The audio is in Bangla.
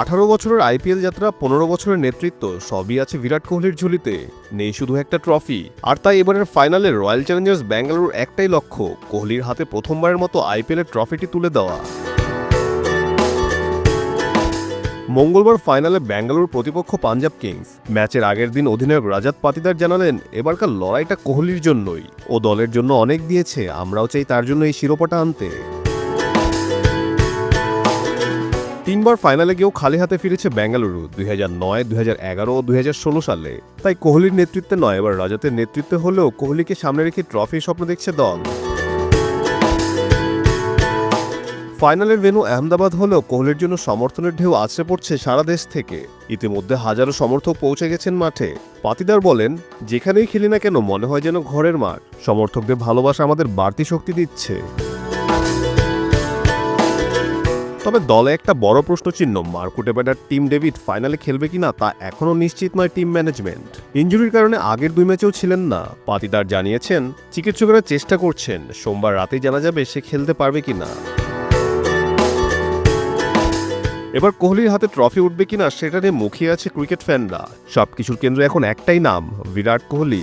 আঠারো বছরের আইপিএল যাত্রা, পনেরো বছরের নেতৃত্ব, সবই আছে বিরাট কোহলির ঝুলিতে। নেই শুধু একটা ট্রফি। আর তাই এবারের ফাইনালে রয়্যাল চ্যালেঞ্জার্স ব্যাঙ্গালোর একটাই লক্ষ্য, কোহলির হাতে প্রথমবারের মতো আইপিএলের ট্রফিটি তুলে দেওয়া। মঙ্গলবার ফাইনালে ব্যাঙ্গালোর প্রতিপক্ষ পাঞ্জাব কিংস। ম্যাচের আগের দিন অধিনায়ক রাজাত পাতিদার জানালেন, এবারকার লড়াইটা কোহলির জন্যই। ও দলের জন্য অনেক দিয়েছে, আমরাও চাই তার জন্য এই শিরোপাটা আনতে। তিনবার ফাইনালে গিয়েও খালি হাতে ফিরেছে বেঙ্গালুরু, দুই হাজার নয়, দুই হাজার এগারো ও দুই হাজার ষোলো সালে। তাই কোহলির নেতৃত্বে নয়, এবার রাজাতের নেতৃত্বে হলেও কোহলিকে সামনে রেখে ট্রফির স্বপ্ন দেখছে দল। ফাইনালের ভেন্যু আহমেদাবাদ হলেও কোহলির জন্য সমর্থনের ঢেউ আছড়ে পড়ছে সারা দেশ থেকে। ইতিমধ্যে হাজারো সমর্থক পৌঁছে গেছেন মাঠে। পাতিদার বলেন, যেখানেই খেলি না কেন, মনে হয় যেন ঘরের মাঠ। সমর্থকদের ভালোবাসা আমাদের বাড়তি শক্তি দিচ্ছে। তবে দলে একটা বড় প্রশ্নচিহ্ন মার্কুটে ব্যাটার টিম ডেভিড ফাইনালে খেলবে কিনা তা এখনও নিশ্চিত নয় টিম ম্যানেজমেন্ট। ইঞ্জুরির কারণে আগের দুই ম্যাচেও ছিলেন না। পাতিদার জানিয়েছেন, চিকিৎসকেরা চেষ্টা করছেন, সোমবার রাতেই জানা যাবে সে খেলতে পারবে কিনা। এবার কোহলির হাতে ট্রফি উঠবে কিনা সেটা নিয়ে মুখিয়ে আছে ক্রিকেট ফ্যানরা। সবকিছুর কেন্দ্রে এখন একটাই নাম, বিরাট কোহলি।